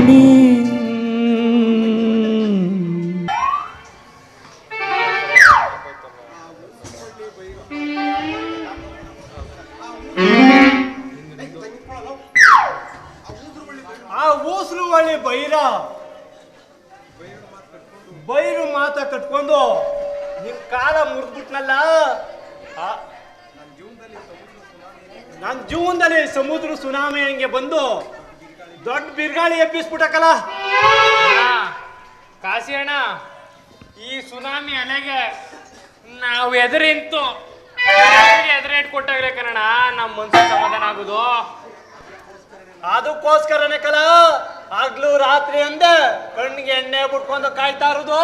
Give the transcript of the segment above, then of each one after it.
ನೀ ಆ ಊಸರು ಒಳ್ಳೆ ಬೈರ, ಬೈರು ಮಾತ ಕಟ್ಕೊಂಡು ನಿಮ್ ಕಾಲ ಮುರಿದ್ಬಿಟ್ನಲ್ಲ? ನನ್ನ ಜೀವನದಲ್ಲಿ ಸಮುದ್ರ ಸುನಾಮಿ ಹಂಗೆ ಬಂದು ದೊಡ್ಡ ಬಿರ್ಗಾಳಿ ಎಬ್ಬಿಸ್ಬಿಟ್ಟಕ್ಕಲ್ಲ ಕಾಶಿ ಅಣ್ಣ ಈ ಸುನಾಮಿ ಅಲೆಗೆ ನಾವು ಎದುರಿಂತು ಎದುರೇಟ್ ಇಟ್ಕೊಟ್ಟಾಗ್ರೆ ಕಣ ನಮ್ಮ ಮನ್ಸು ಸಮಾಧಾನ ಆಗುದು. ಅದಕ್ಕೋಸ್ಕರನೇ ಕಲ ಆಗ್ಲೂ ರಾತ್ರಿ ಅಂದೆ ಕಣ್ಣಿಗೆ ಎಣ್ಣೆ ಬಿಟ್ಕೊಂಡು ಕಾಯ್ತಾ ಇರುದು.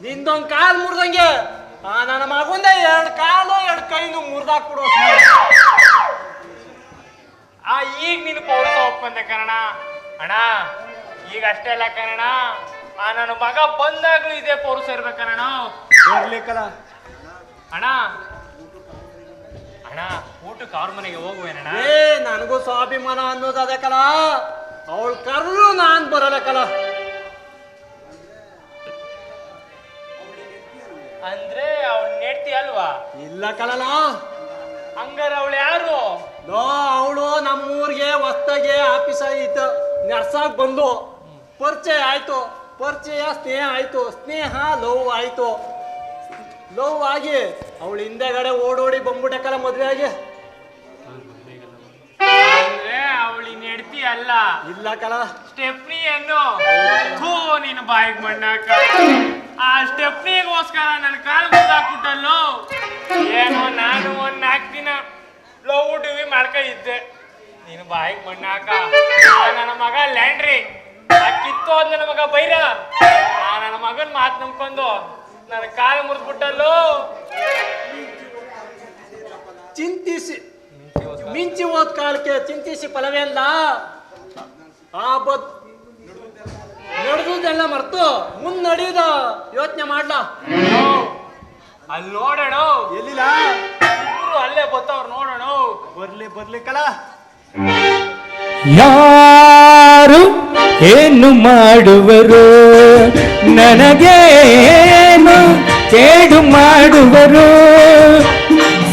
ನಿಂದೊಂದ್ ಕಾಲ್ ಮುರ್ದಂಗೆ ಆ ನನ್ನ ಮಗುಂದೆ ಎರಡ್ ಕಾಲು ಎರಡ್ ಕೈನು ಮುರ್ದಾಕ್ಬಿಡು ಆ ಈಗ ನೀನು ಪೌರಸ ಒಪ್ಪಂದೆ ಕನ್ನಡ. ಅಣ್ಣ ಈಗ ಅಷ್ಟೇ ಅಲ್ಲ ಕನ್ನಡ. ಆ ನನ್ನ ಮಗ ಬಂದಾಗ್ಲೂ ಇದೇ ಪೌರಸ ಇರ್ಬೇಕಣ್ಣ ಇರ್ಲಿಕ್ಕಲ್ಲ. ಅಣ್ಣ ಅಣ್ಣ ಊಟಕ್ಕೆ ಅವ್ರ ಮನೆಗೆ ಹೋಗುವೇನಣ್ಣ? ಏ ನನಗೂ ಸ್ವಾಭಿಮಾನ ಅನ್ನೋದು ಅದಕ್ಕಲ್ಲ. ಅವಳು ಕರ್ರು ನಾನ್ ಬರಲಕ್ಕಲ್ಲ. ಅಂದ್ರೆ ಅವ್ಳು ನೆಡ್ತಿ ಅಲ್ವಾ? ಇಲ್ಲ ಕಲಲ ಹಂಗಾರೆ ಅವಳು ಯಾರು? ನೋ ಅವಳು ನಮ್ಮೂರಿಗೆ ಹೊಸ್ತಾಗೆ ಆಫೀಸ್ ಆಗಿತ್ತು ನಡ್ಸಾಕ್ ಬಂದು. ಪರಿಚಯ ಆಯ್ತು. ಪರಿಚಯ ಸ್ನೇಹ ಆಯ್ತು. ಸ್ನೇಹ ಲವ್ ಆಯ್ತು. ಲವ್ ಆಗಿ ಅವಳು ಹಿಂದೆಗಡೆ ಓಡೋಡಿ ಬಂದ್ಬಿಟ್ಟಕ್ಕಲ್ಲ ಮದ್ವೆ ಆಗಿ ಅಂದ್ರೆ ಅವಳಿ ನೆಡ್ತಿ ಅಲ್ಲ. ಇಲ್ಲ ಕಲ. ಸ್ಟೆಪ್ನಿ ಅನ್ನು ಥೂ ನೀನು ಬಾಯಿಗೆ ಮಣ್ಣಾಕ. ಆ ಸ್ಟೆಪ್ನಿಗೋಸ್ಕರ ನನ್ನ ಕಾಲ್ ಮುದ್ದಾಕ್ಬಿಟ್ಟಲ್ಲೋ ಟಿವಿ ಇದ್ದೆ. ನೀನು ಬಾಯಿಗೆ ಮಣ್ಣಾಕ ಆ ನನ್ನ ಮಗ ಲ್ಯಾಂಡ್ರಿ. ಕಿತ್ತು ಕಿತ್ತೋದ್ ನನ್ನ ಮಗ ಬೈರ. ಆ ನನ್ನ ಮಗನ್ ಮಾತು ನಂಬ್ಕೊಂಡು ನನ್ನ ಕಾಲು ಮುರಿದ್ಬಿಟ್ಟಲ್ಲೋ. ಚಿಂತಿಸಿ ಮಿಂಚಿ ಹೋದ್ ಕಾಲಕ್ಕೆ ಚಿಂತಿಸಿ ಫಲವೇ ಅಲ್ಲ ಆ ಬದ್ ನಡೆದುದೆಲ್ಲ ಮರ್ತು ಮುಂದ್ ನಡೆಯುದ ಯೋಚನೆ ಮಾಡ್ಲಾ? ಅಲ್ಲಿ ನೋಡೋಣ ಎಲ್ಲಿಲ್ಲ ಬತ್ತವ್ರು ನೋಡೋಣ. ಬರ್ಲಿ ಬರ್ಲಿ ಕಲ. ಯಾರು ಏನು ಮಾಡುವರು? ನನಗೇನು ಕೇಡು ಮಾಡುವರು?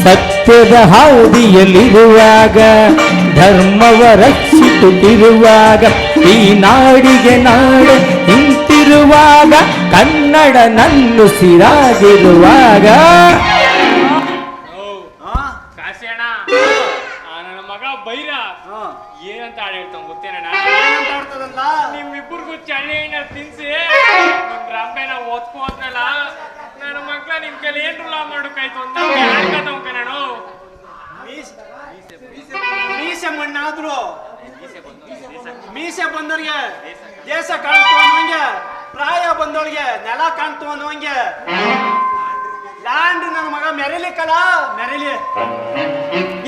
ಸತ್ಯದ ಹಾದಿಯಲ್ಲಿರುವಾಗ ಧರ್ಮವ ರಕ್ಷಿಸುತ್ತಿರುವಾಗ ಈ ನಾಡಿಗೆ ನಾಡು ನಿಂತಿರುವಾಗ ಕನ್ನಡ ನನ್ನುಸಿರಾಗಿರುವಾಗ ಹಾ ಏನಂತ ಹಾಡು ಹೇಳ್ತಾವ ಗೊತ್ತೇನಣ್ಣ? ಏನಂತ ಆಡ್ತದಲ್ಲ ನಿಮ್ಮಿಬ್ಬರಿಗೂ ತಿನ್ಸಿ. ರಂಬೆ ನಾವು ಓದ್ಕೋದ್ನಲ್ಲ ನನ್ನ ಮಕ್ಳ ನಿಮ್ ಕೈಲಿ ಏನ್ ರೂಲ ಮಾಡೋಕಾಯ್ತು? ಅಂತ ಮೀಸೆ ಮಣ್ಣಾದ್ರು ಮೀಸೆ ಬಂದವ್ರಿಗೆ ದೇಶ ಕಾಣ್ತು ಅನ್ನೋಂಗೆ ಪ್ರಾಯ ಬಂದವಳಿಗೆ ನೆಲ ಕಾಣ್ತು ಅನ್ನೋಂಗೆ. ಲ್ಯಾಂಡ್ ನನ್ನ ಮಗ ಮೆರಿಲಿಕ್ಕಲ್ಲ ಮೆರಿಲಿ.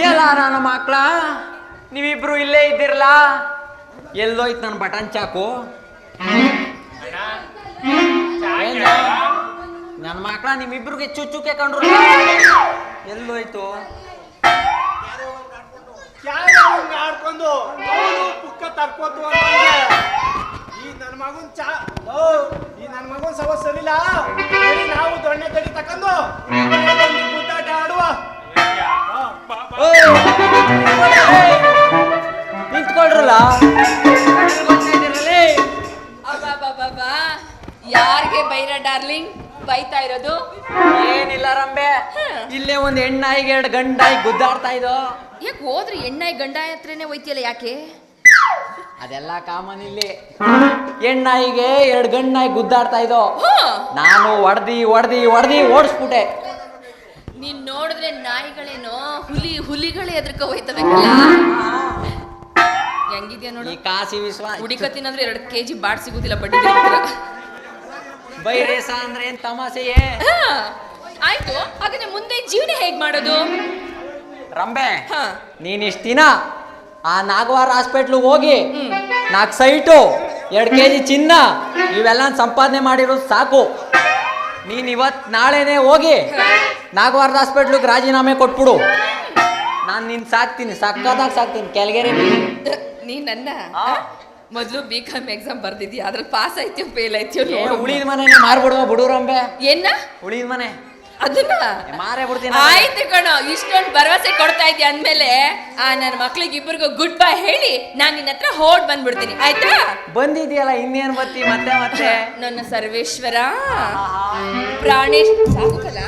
ಎಲ್ಲ ನನ್ನ ಮಕ್ಳ ನೀವಿಬ್ರು ಇಲ್ಲೇ ಇದ್ದಿರಲ್ಲ ಎಲ್ಲೋಯ್ತು ನನ್ನ ಬಟನ್ ಚಾಕು? ನನ್ನ ಮಕ್ಕಳ ನಿಮ್ಮಿಬ್ರಿಗೆ ಚುಚ್ಚುಕೆ ಕಂಡ್ರು. ಎಲ್ಲೋಯ್ತು? ಆಡ್ಕೊಂಡು ಪುಕ್ಕ ತರ್ಕೋತು ಈ ನನ್ನ ಮಗನ್ ಚಾ ಈ ನನ್ನ ಮಗನ್ ಸವ ಸರಿಲ್ಲ ಸರಿ, ನಾವು ದೊಣ್ಣೆ ತಡಿ ತಕೊಂಡು ಯಾರಿಗೆ ಬೈರ ಡಾರ್ಲಿಂಗ್? ಬೈತಾ ಇರೋದು? ಏನಿಲ್ಲ ರಂಬೆ. ಇಲ್ಲೇ ಒಂದ್ ಹೆಣ್ಣಾಯಿಗೆ ಎರಡು ಗಂಡಾಯಿ ಗುದ್ದಾಡ್ತಾ ಇದ್ದೋ. ಯಾಕೆ ಹೋದ್ರೆ ಹೆಣ್ಣಾಯಿ ಗಂಡ ಹತ್ರನೇ ಒಯ್ತಿಯಲ್ಲ ಯಾಕೆ? ಅದೆಲ್ಲ ಕಾಮನ್ ಇಲ್ಲಿ. ಹೆಣ್ಣಾಯಿಗೆ ಎರಡು ಗಂಡಾಯಿ ಗುದ್ದಾಡ್ತಾ ಇದ್ದೋ. ನಾನು ಹೊಡ್ದಿ ಹೊಡ್ದಿ ಹೊಡ್ದಿ ಓಡಿಸ್ಬಿಟ್ಟೆ. ನೀನ್ ನೋಡಿದ್ರೆ ನಾಯಿಗಳೇನೋ ಹುಲಿ ಹುಲಿಗಳೇ ಎದ್ರಕ ಹೋಯ್ತಬೇಕಲ್ಲ ಹೆಂಗಿದ್ಯಾ ನೋಡು? ಈ ಕಾಸಿ ವಿಶ್ವ ಹುಡಿಕತ್ತಿನಂದ್ರೆ ಎರಡು ಕೆಜಿ ಬಾಡ್ ಸಿಗುದಿಲ್ಲ ಬಡ್ಡಿ ಬೈರೇಸ ಅಂದ್ರೆ ಏನ್ ತಮಾಸೆಯೇ ಆಯ್ತು. ಹಾಗಾದ್ರೆ ಮುಂದೆ ಜೀವನ ಹೇಗ್ ಮಾಡೋದು? ರಂಬೆ ನೀನ್ ಇಷ್ಟ ದಿನ ಆ ನಾಗವಾರ ಹಾಸ್ಪಿಟ್ಲಿಗೆ ಹೋಗಿ. ನಾಲ್ಕು ಸೈಟು ಎರಡು ಕೆ ಜಿ ಚಿನ್ನ ಇವೆಲ್ಲ ಸಂಪಾದನೆ ಮಾಡಿರೋದು ಸಾಕು. ನೀನ್ ಇವತ್ ನಾಳೆನೆ ಹೋಗಿ ನಾಗವಾರದ ಹಾಸ್ಪಿಟ್ಲಿಗೆ ರಾಜೀನಾಮೆ ಕೊಟ್ಬಿಡು. ನಾನು ನಿನ್ ಸಾಕ್ತೀನಿ ಸಕ್ಕದಾಗ ಸಾಕ್ತೀನಿ. ಕೆಳಗೆರೆ ನೀ ನನ್ನ. ಮೊದಲು ಬಿ ಕಾಮ್ ಎಕ್ಸಾಮ್ ಬರ್ದಿದ್ಯಾ? ಅದ್ರಲ್ಲಿ ಪಾಸ್ ಆಯ್ತೀಯೋ ಫೇಲ್ ಆಯ್ತೀಯೋ ನೋಡು. ಉಳಿದ ಮನೆ ಮಾರ್ಬಿಡುವ ಬುಡೂರಂಬೆ ಏನ? ಉಳಿದ ಮನೆ ಅದನ್ನ? ಮಾರೇ ಬಿಡ್ತೀನಿ ಆಯ್ತು ಕಣ ಇಷ್ಟೊಂದು ಭರವಸೆ ಕೊಡ್ತಾ ಇದ್ಯಾ ಅಂದ್ಮೇಲೆ? ಆ ನನ್ನ ಮಕ್ಳಿಗೆ ಇಬ್ಬರಿಗೂ ಗುಡ್ ಬೈ ಹೇಳಿ ನಾನು ನಿನ್ನ ಹತ್ರ ಹೋಡ್ ಬಂದ್ಬಿಡ್ತೀನಿ. ಆಯ್ತಾ? ಬಂದಿದ್ಯಲ್ಲ ಇನ್ನೇನ್ ಬತ್ತಿ ಮತ್ತೆ ಮತ್ತೆ? ನನ್ನ ಸರ್ವೇಶ್ವರ. ಪ್ರಾಣೇಶ್ ಸಾಕಲ್ಲ